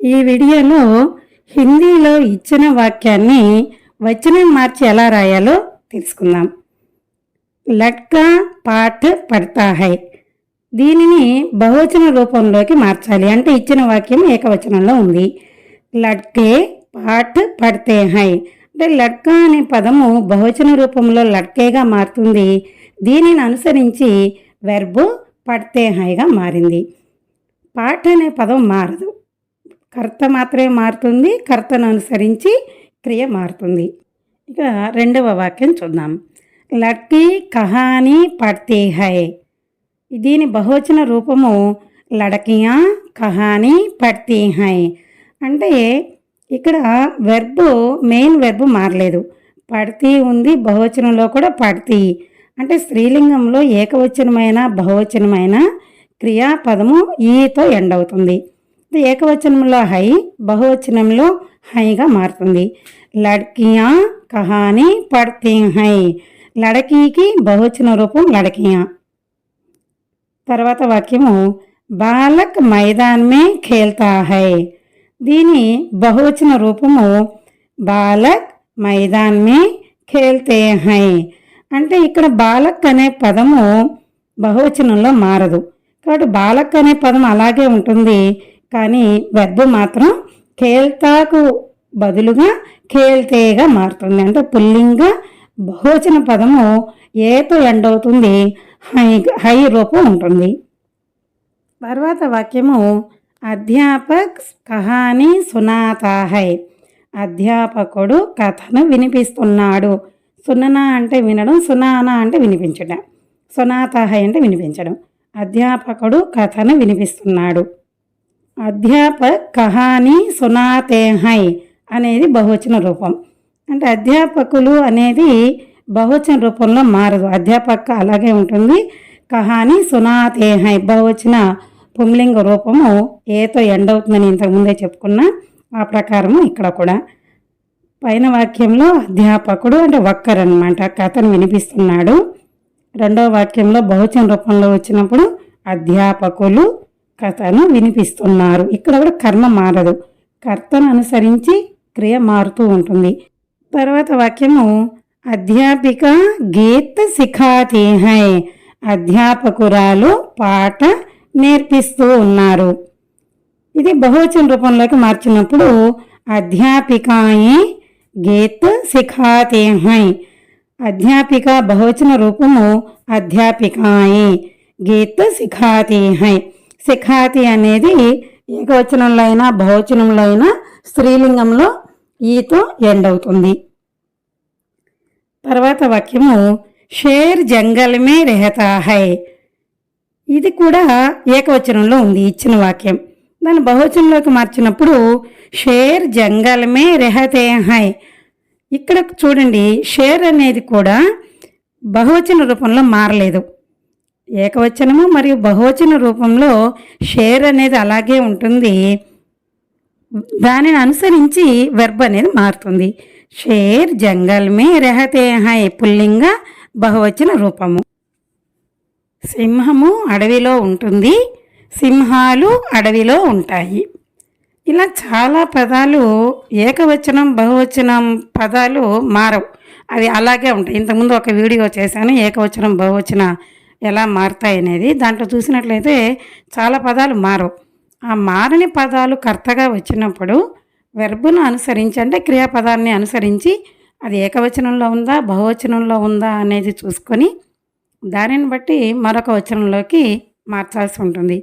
ఈ వీడియోలో హిందీలో ఇచ్చిన వాక్యాన్ని వచనం మార్చి ఎలా రాయాలో తెలుసుకుందాం. లట్కా పాఠ్ పడతా హై దీనిని బహువచన రూపంలోకి మార్చాలి. అంటే ఇచ్చిన వాక్యం ఏకవచనంలో ఉంది. లట్కే పాఠ్ పడితే హై అంటే లట్కా అనే పదము బహువచన రూపంలో లట్కేగా మారుతుంది. దీనిని అనుసరించి వెర్బు పడితే హైగా మారింది. పాఠ అనే పదం మారదు. కర్త మాత్రమే మారుతుంది కర్తను అనుసరించి క్రియ మారుతుంది. ఇక రెండవ వాక్యం చూద్దాం. లడ్కీ కహాని పడితే హై దీని బహువచన రూపము లడకియా కహాని పడితే హై అంటే ఇక్కడ వెర్బు మెయిన్ వెర్బు మారలేదు. పడితే ఉంది బహువచనంలో కూడా పడితే అంటే స్త్రీలింగంలో ఏకవచనమైన బహువచనమైన క్రియాపదము ఈతో ఎండ్ అవుతుంది. ఇది ఏకవచనంలో హై బహువచనంలో హైగా మారుతుంది. లడ్కియా కహానీ పడితే హై. లడకీకి బహువచన రూపం లడకియా. తర్వాత వాక్యము బాలక్ మైదాన్ మే ఖేల్తా హై. దీని బహువచన రూపము బాలక్ మైదాన్ మే ఖేల్తే హై. అంటే ఇక్కడ బాలక్ అనే పదము బహువచనంలో మారదు. కాబట్టి బాలక్ అనే పదం అలాగే ఉంటుంది. కానీ వెర్బ్ మాత్రం కేల్తాకు బదులుగా కేల్తేగా మారుతుంది. అంటే పుల్లింగ బహువచన పదము ఏతో ఎండ్ అవుతుంది హై హై రూపం ఉంటుంది. తర్వాత వాక్యము అధ్యాపక్ కహాని సునాతాహై అధ్యాపకుడు కథను వినిపిస్తున్నాడు. సునన అంటే వినడం సునానా అంటే వినిపించడం. సునాతాహై అంటే వినిపించడం. అధ్యాపకుడు కథను వినిపిస్తున్నాడు. అధ్యాప కహాని సునాతేహై అనేది బహువచన రూపం. అంటే అధ్యాపకులు అనేది బహువచన రూపంలో మారదు. అధ్యాపక అలాగే ఉంటుంది. కహాని సునాతేహై బహువచన పుంలింగ రూపము ఏతో ఎండ్ అవుతుందని ఇంతకుముందే చెప్పుకున్నా. ఆ ప్రకారము ఇక్కడ కూడా పైన వాక్యంలో అధ్యాపకుడు అంటే ఒక్కరనమాట కథను వినిపిస్తున్నాడు. రెండవ వాక్యంలో బహుచన రూపంలో వచ్చినప్పుడు అధ్యాపకులు కథను వినిపిస్తున్నారు. ఇక్కడ కూడా కర్మ మారదు. కర్తను అనుసరించి క్రియ మారుతూ ఉంటుంది. తర్వాత వాక్యము అధ్యాపిక గీత సిఖాతి హై అధ్యాపకురాలు పాట నేర్పిస్తూ ఉన్నారు. ఇది బహువచన రూపంలోకి మార్చినప్పుడు అధ్యాపికాయి గీత సిఖాతే హై అధ్యాపిక బహువచన రూపము అధ్యాపికాయి గీత సిఖాతి శిఖాతి అనేది ఏకవచనంలో అయినా బహువచనంలో అయినా స్త్రీలింగంలో ఈతో ఎండ్ అవుతుంది. తర్వాత వాక్యము షేర్ జంగల్ మే రెహతా హై ఇది కూడా ఏకవచనంలో ఉంది ఇచ్చిన వాక్యం. దాన్ని బహువచనంలోకి మార్చినప్పుడు షేర్ జంగల్ మే రెహతే హై ఇక్కడ చూడండి షేర్ అనేది కూడా బహువచన రూపంలో మారలేదు. ఏకవచనము మరియు బహువచన రూపంలో షేర్ అనేది అలాగే ఉంటుంది. దానిని అనుసరించి వెర్బ్ అనేది మారుతుంది. షేర్ జంగల్ మే రెహతే హై పుల్లింగ బహువచన రూపము. సింహము అడవిలో ఉంటుంది. సింహాలు అడవిలో ఉంటాయి. ఇలా చాలా పదాలు ఏకవచనం బహువచనం పదాలు మారవు. అవి అలాగే ఉంటాయి. ఇంతకుముందు ఒక వీడియో చేశాను. ఏకవచనం బహువచన ఎలా మారుతాయి అనేది దాంట్లో చూసినట్లయితే చాలా పదాలు మారవు. ఆ మారని పదాలు కర్తగా వచ్చినప్పుడు వెర్బును అనుసరించి అంటే క్రియాపదాన్ని అనుసరించి అది ఏకవచనంలో ఉందా బహువచనంలో ఉందా అనేది చూసుకొని దానిని బట్టి మరొక వచనంలోకి మార్చాల్సి ఉంటుంది.